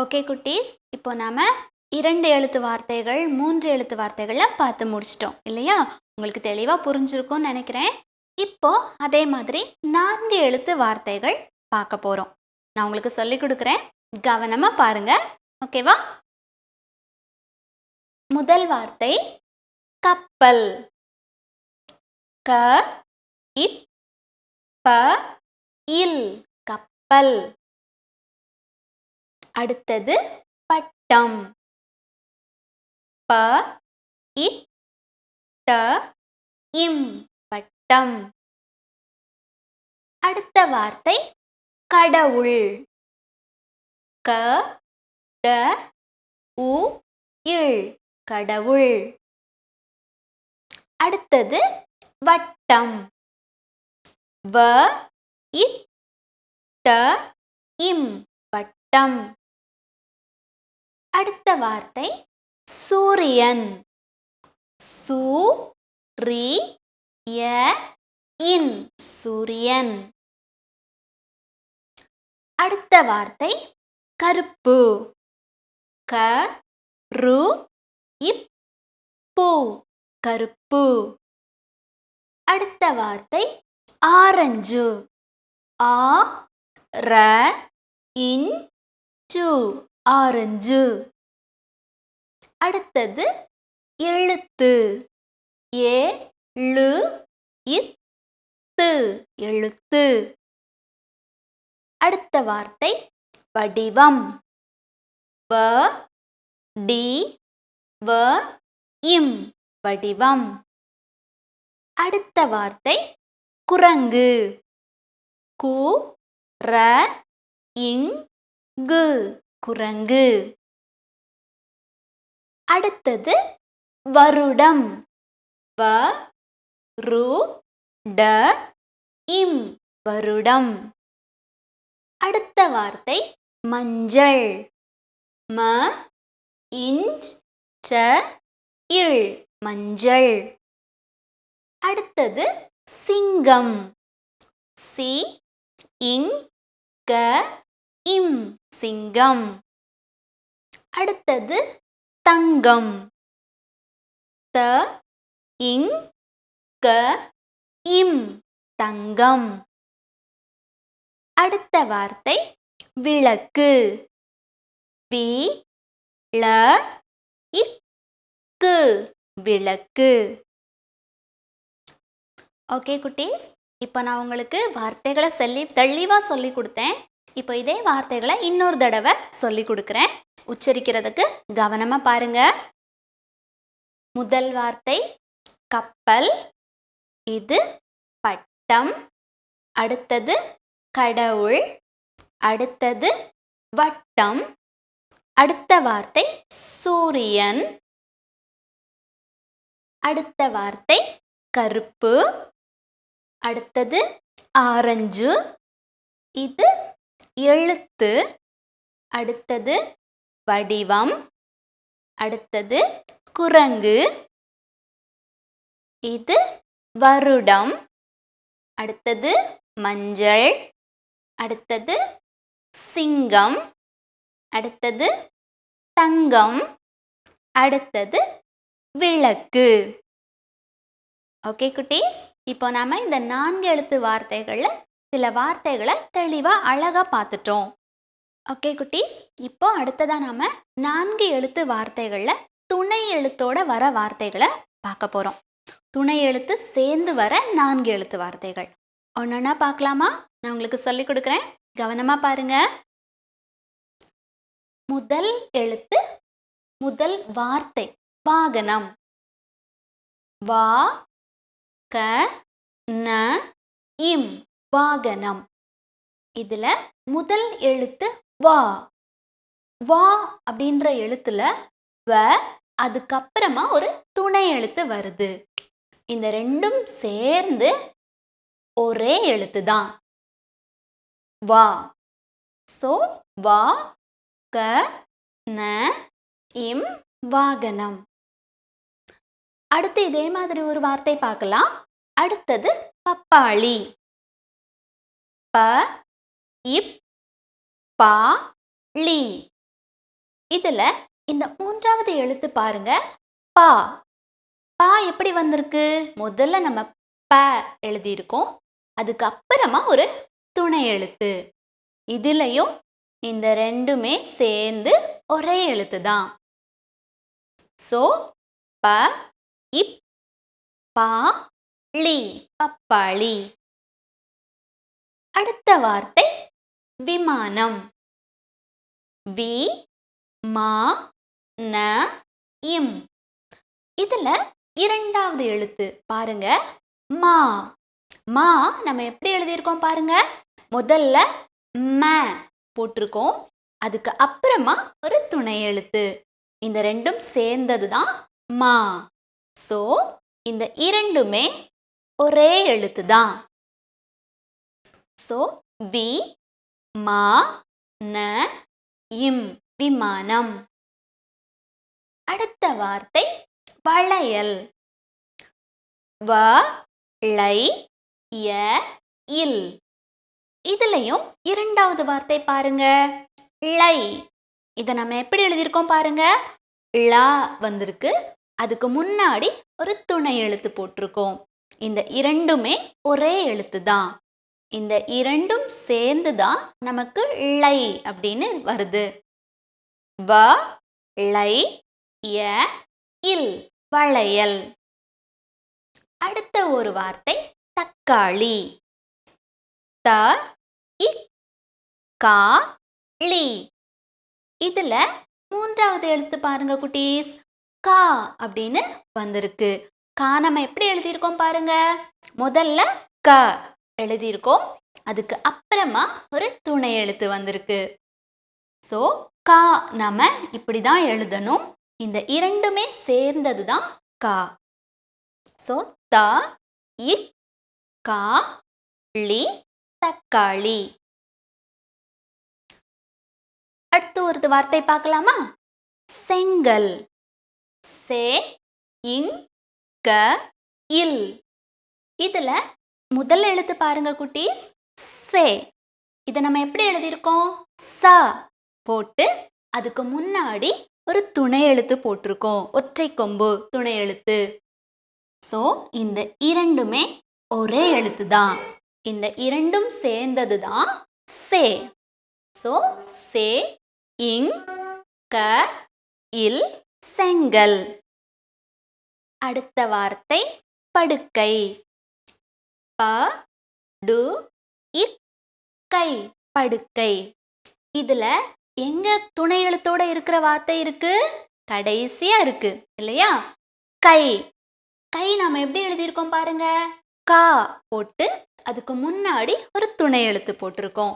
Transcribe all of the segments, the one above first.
Okay குட்டீஸ். இப்போ நாம் இரண்டு எழுத்து வார்த்தைகள் மூன்று எழுத்து வார்த்தைகளை பார்த்து முடிச்சிட்டோம் இல்லையா? உங்களுக்கு தெளிவாக புரிஞ்சிருக்கும்னு நினைக்கிறேன். இப்போ அதே மாதிரி நான்கு எழுத்து வார்த்தைகள் பார்க்க போகிறோம் நான் உங்களுக்கு சொல்லி கொடுக்குறேன். கவனமாக பாருங்க. ஓகேவா முதல் வார்த்தை கப்பல். க இப் ப இல் கப்பல். அடுத்தது பட்டம். ப இ ட இம் பட்டம். அடுத்த வார்த்தை கடவுள். க ட உ இல் கடவுள். அடுத்தது வட்டம். வ இ ட இம் வட்டம் அடுத்த வார்த்தை சூரியன். சூ ரி ய இன் சூரியன். அடுத்த வார்த்தை கருப்பு. க ரு இப் பூ கருப்பு. அடுத்த வார்த்தை ஆரஞ்சு. ஆ ர இன் சு ஆரஞ்சு. அடுத்தது எழுத்து. ஏ லு இத்து. எழுத்து. அடுத்த வார்த்தை வடிவம். வ டி வ இம் வடிவம். அடுத்த வார்த்தை குரங்கு. கு ர இங்கு. குரங்கு. அடுத்தது வருடம். வ ரு ட இம் வருடம். அடுத்த வார்த்தை மஞ்சள். ம இஞ்ச் ச இல் மஞ்சள். அடுத்தது சிங்கம். சி இங் க இம் சிங்கம். அடுத்தது தங்கம். த இங் க இம் தங்கம். அடுத்த வார்த்தை விளக்கு. பி ள இக்கு விளக்கு. ஓகே குட்டீஸ் இப்போ நான் உங்களுக்கு வார்த்தைகளை சொல்லி தெளிவாக சொல்லி கொடுத்தேன். இப்போ இதே வார்த்தைகளை இன்னொரு தடவை சொல்லி கொடுக்குறேன். உச்சரிக்கிறதுக்கு கவனமாக பாருங்க. முதல் வார்த்தை கப்பல். இது பட்டம். அடுத்தது கடவுள். அடுத்தது வட்டம். அடுத்த வார்த்தை சூரியன். அடுத்த வார்த்தை கருப்பு. அடுத்தது ஆரஞ்சு. இது எழுத்து அடுத்தது வடிவம் அடுத்தது குரங்கு இது வருடம் அடுத்தது மஞ்சள் அடுத்தது சிங்கம் அடுத்தது தங்கம் அடுத்தது விளக்கு. ஓகே குட்டீஸ் இப்போ நாம இந்த நான்கு எழுத்து வார்த்தைகளில் சில வார்த்தைகளை தெளிவாக அழகாக பார்த்துட்டோம். ஓகே குட்டீஸ்? இப்போ அடுத்ததாக நாம் நான்கு எழுத்து வார்த்தைகளில் துணை எழுத்தோட வர வார்த்தைகளை பார்க்க போகிறோம் துணை எழுத்து சேர்ந்து வர நான்கு எழுத்து வார்த்தைகள். ஒன்றா பார்க்கலாமா? நான் உங்களுக்கு சொல்லிக் கொடுக்குறேன். கவனமாக பாருங்க. முதல் எழுத்து முதல் வார்த்தை வாகனம். வா க ந இம். வாகனம். இதுல முதல் எழுத்து வா. வா அப்படின்ற எழுத்துல வ அதுக்கப்புறமா ஒரு துணை எழுத்து வருது. இந்த ரெண்டும் சேர்ந்து ஒரே எழுத்து தான் வா. ஸோ வா க ந இம் வாகனம். அடுத்து இதே மாதிரி ஒரு வார்த்தை பார்க்கலாம். அடுத்தது பப்பாளி. ப இப் பா லி. இதில் இந்த மூன்றாவது எழுத்து பாருங்க. பா. பா எப்படி வந்திருக்கு? முதல்ல நம்ம ப எழுதியிருக்கோம். அதுக்கு அப்புறமா ஒரு துணை எழுத்து. இதுலையும் இந்த ரெண்டுமே சேர்ந்து ஒரே எழுத்து தான். ஸோ ப இப் பா லி. பப்பாளி. அடுத்த வார்த்தை விமானம். வி மா ந இம். இதுல இரண்டாவது எழுத்து பாருங்க. மா. மா நம்ம எப்படி எழுதியிருக்கோம் பாருங்க? முதல்ல ம போட்டிருக்கோம். அதுக்கு அப்புறமா ஒரு துணை எழுத்து. இந்த ரெண்டும் சேர்ந்தது தான் மா. ஸோ இந்த இரண்டுமே ஒரே எழுத்து தான் ஸோ வி மா ந இம் விமானம். அடுத்த வார்த்தை வளையல். வ ளை ய இல் இதுலையும் இரண்டாவது வார்த்தை பாருங்க. ளை இதை நம்ம எப்படி எழுதியிருக்கோம் பாருங்க? ளா வந்திருக்கு. அதுக்கு முன்னாடி ஒரு துணை எழுத்து போட்டிருக்கோம். இந்த இரண்டுமே ஒரே எழுத்து தான் இந்த இரண்டும் சேர்ந்து தான் நமக்கு லை அப்படின்னு வருது. வ லை ய இல் வளையல். அடுத்த ஒரு வார்த்தை தக்காளி. த இக் கா லி. இதில் மூன்றாவது எழுத்து பாருங்க குட்டீஸ். கா அப்படின்னு வந்திருக்கு. கா நம்ம எப்படி எழுதியிருக்கோம் பாருங்க? முதல்ல க. எழுதியிருக்கோம். அதுக்கு அப்புறமா ஒரு துணை எழுத்து வந்திருக்கு. ஸோ கா நம்ம இப்படி தான் எழுதணும். இந்த இரண்டுமே சேர்ந்தது தான் கா. ஸோ த இக் கா லி தக்காளி. அடுத்து ஒரு வார்த்தை பார்க்கலாமா? செங்கல். சே இங் க இல். இதில் முதல் எழுத்து பாருங்க குட்டீஸ். சே. இதை நம்ம எப்படி எழுதியிருக்கோம்? ச. போட்டு அதுக்கு முன்னாடி ஒரு துணை எழுத்து போட்டிருக்கோம். ஒற்றை கொம்பு துணை எழுத்து. ஸோ இந்த இரண்டுமே ஒரே எழுத்து தான். இந்த இரண்டும் சேர்ந்தது தான் சே. ஸோ சே இங் க இல் செங்கல். அடுத்த வார்த்தை படுக்கை. ப டு இக் கை படுக்கை. இதுல எங்க துணை எழுத்தோட இருக்கிற வார்த்தை இருக்கு? கடைசியா இருக்கு இல்லையா? கை. கை நாம எப்படி எழுதியிருக்கோம் பாருங்க? கா போட்டு அதுக்கு முன்னாடி ஒரு துணை எழுத்து போட்டிருக்கோம்.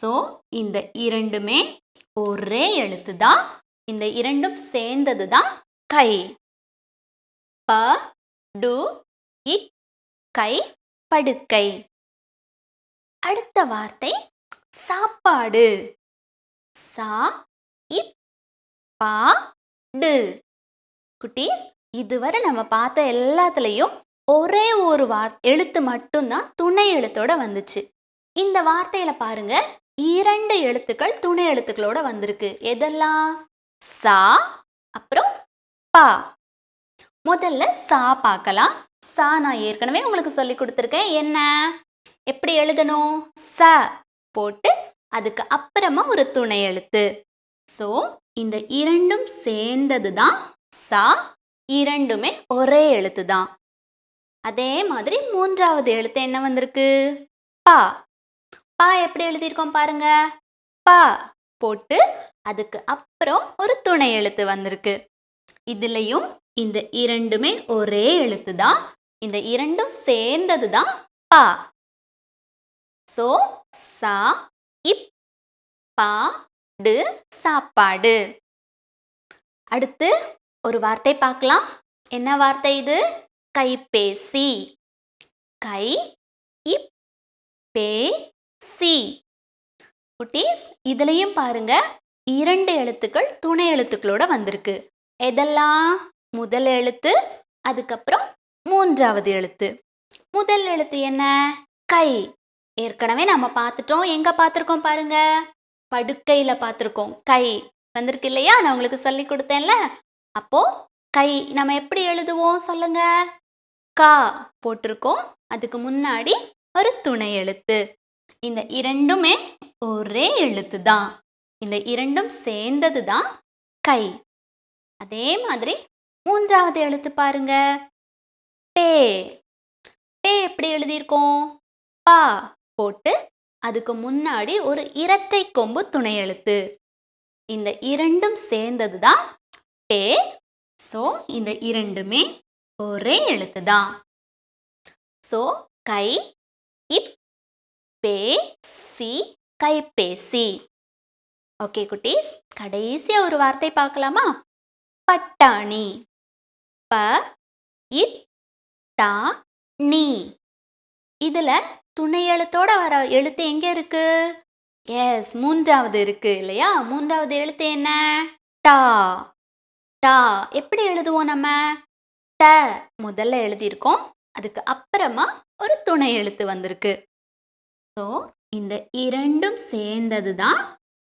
ஸோ இந்த இரண்டுமே ஒரே எழுத்து தான். இந்த இரண்டும் சேர்ந்தது தான் கை. ப டு இக் கை படுக்கை. அடுத்த வார்த்தை சாப்பாடு. சா இப் பா டு குட்டீஸ் இதுவரை நம்ம பார்த்த எல்லாத்துலேயும் ஒரே ஒரு வார் எழுத்து மட்டும்தான் துணை எழுத்தோட வந்துச்சு. இந்த வார்த்தையில பாருங்க இரண்டு எழுத்துக்கள் துணை எழுத்துக்களோட வந்திருக்கு. எதெல்லாம்? சா அப்புறம் பா. முதல்ல சா பார்க்கலாம். சா நான் ஏற்கனவே உங்களுக்கு சொல்லி கொடுத்துருக்கேன். என்ன? எப்படி எழுதணும்? ச போட்டு அதுக்கு அப்புறமா ஒரு துணை எழுத்து. ஸோ இந்த இரண்டும் சேர்ந்தது தான் சா இரண்டுமே ஒரே எழுத்து தான் அதே மாதிரி மூன்றாவது எழுத்து என்ன வந்திருக்கு? பா. பா எப்படி எழுதியிருக்கோம் பாருங்க. பா போட்டு அதுக்கு அப்புறம் ஒரு துணை எழுத்து வந்திருக்கு. இதுலையும் இந்த இரண்டுமே ஒரே எழுத்து தான் இந்த இரண்டும் சேர்ந்தது தான் பா. ஸோ சா இப் பா டு சாப்பாடு. அடுத்து ஒரு வார்த்தை பார்க்கலாம். என்ன வார்த்தை இது? கைபேசி. கை இப் பே சி. குட்டீஸ் இதுலயும் பாருங்க இரண்டு எழுத்துக்கள் துணை எழுத்துக்களோட வந்திருக்கு. எதெல்லாம்? முதல் எழுத்து அதுக்கப்புறம் மூன்றாவது எழுத்து. முதல் எழுத்து என்ன? கை. ஏற்கனவே நம்ம பார்த்துட்டோம். எங்க பார்த்துருக்கோம் பாருங்க? படுக்கையில பார்த்துருக்கோம். கை. வந்திருக்கு இல்லையா? நான் உங்களுக்கு சொல்லி கொடுத்தேன்ல. அப்போ கை. நம்ம எப்படி எழுதுவோம் சொல்லுங்க? கா போட்டிருக்கோம். அதுக்கு முன்னாடி ஒரு துணை எழுத்து. இந்த இரண்டுமே ஒரே எழுத்து தான். இந்த இரண்டும் சேர்ந்தது தான் கை. அதே மாதிரி மூன்றாவது எழுத்து பாருங்க. பே. பே எப்படி எழுதியிருக்கோம்? பா போட்டு அதுக்கு முன்னாடி ஒரு இரட்டை கொம்பு துணை எழுத்து. இந்த இரண்டும் சேர்ந்தது தான் பே. ஸோ இந்த இரண்டுமே ஒரே எழுத்து தான். ஸோ கை இப் பே சி கைபேசி. ஓகே குட்டீஸ் கடைசியாக ஒரு வார்த்தை பார்க்கலாமா? பட்டாணி. ப இட் டா நீ. இதுல துணை எழுத்தோட வர எழுத்து எங்க இருக்கு? எஸ் மூன்றாவது இருக்கு இல்லையா? மூன்றாவது எழுத்து என்ன? டா. டா. எப்படி எழுதுவோம் நம்ம? ட முதல்ல எழுதியிருக்கோம். அதுக்கு அப்புறமா ஒரு துணை எழுத்து வந்திருக்கு. ஸோ இந்த இரண்டும் சேர்ந்தது தான்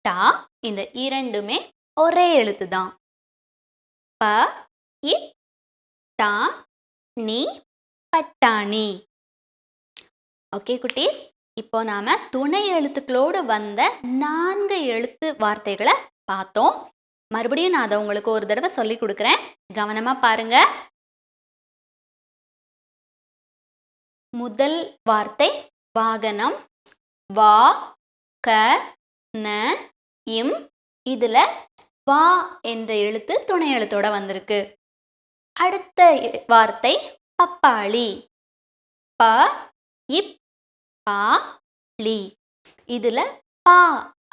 டா. இந்த இரண்டுமே ஒரே எழுத்து தான் ப இட் டா நீ பட்டாணி. ஓகே குட்டீஸ். இப்போ நாம துணை எழுத்துக்களோடு வந்த நான்கு எழுத்து வார்த்தைகளை பார்த்தோம். மறுபடியும் நான் அதை உங்களுக்கு ஒரு தடவை சொல்லி கொடுக்குறேன். கவனமாக பாருங்க. முதல் வார்த்தை வாகனம். வா க ந இம். இதில் வா என்ற எழுத்து துணை எழுத்தோட வந்திருக்கு. அடுத்த வார்த்தை பப்பாளி. ப இப் பா லி. இதில் பா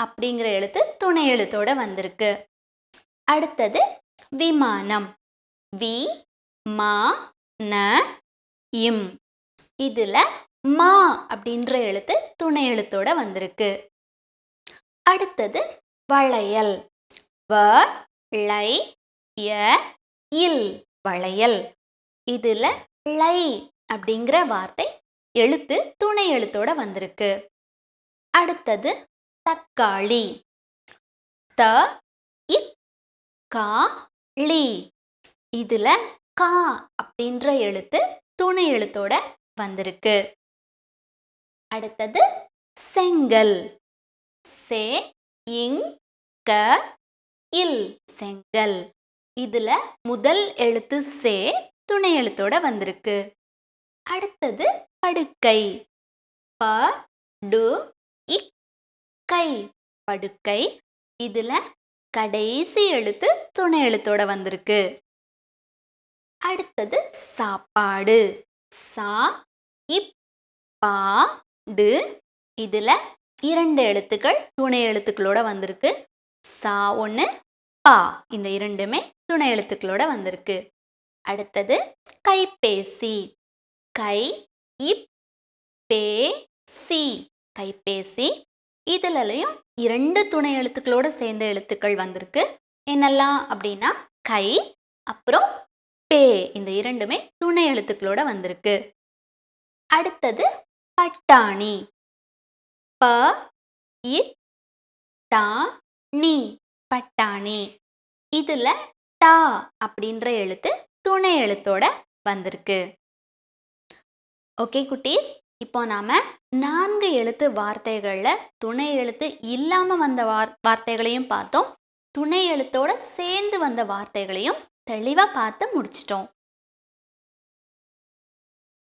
அப்படிங்கிற எழுத்து துணை எழுத்தோட வந்திருக்கு. அடுத்தது விமானம். வி மா ந இம். இதில் மா அப்படின்ற எழுத்து துணை எழுத்தோட வந்திருக்கு. அடுத்தது வளையல். வ லை ய இல். வளையல் இதில் ளை அப்படிங்கிற வார்த்தை எழுத்து துணை எழுத்தோட வந்திருக்கு. அடுத்தது தக்காளி. த இத் கா லி. இதில் கா அப்படின்ற எழுத்து துணை எழுத்தோட வந்திருக்கு. அடுத்தது செங்கல். சே இங் க இல். செங்கல். இதுல முதல் எழுத்து சே துணை எழுத்தோட வந்திருக்கு. அடுத்தது படுக்கை. ப டு இக் கை. படுக்கை இதுல கடைசி எழுத்து துணை எழுத்தோட வந்திருக்கு. அடுத்தது சாப்பாடு. சா இப் பா டு இதுல இரண்டு எழுத்துக்கள் துணை எழுத்துக்களோட வந்திருக்கு. சா ஒன்று பா இந்த இரண்டுமே துணை எழுத்துக்களோட வந்திருக்கு. அடுத்தது கைபேசி. கை இப் பே சி கைபேசி. இதுலலையும் இரண்டு துணை எழுத்துக்களோட சேர்ந்த எழுத்துக்கள் வந்திருக்கு. என்னெல்லாம் அப்படின்னா கை அப்புறம் பே. இந்த இரண்டுமே துணை எழுத்துக்களோட வந்திருக்கு. அடுத்தது பட்டாணி. ப இ டா நீ. பட்டாணி. இதுல டா அப்படின்ற எழுத்து துணை எழுத்தோட வந்திருக்கு. ஓகே குட்டீஸ் இப்போ நாம நான்கு எழுத்து வார்த்தைகள்ல துணை எழுத்து இல்லாம வந்த வார் வார்த்தைகளையும் பார்த்தோம். துணை எழுத்தோட சேர்ந்து வந்த வார்த்தைகளையும் தெளிவா பார்த்து முடிச்சிட்டோம்.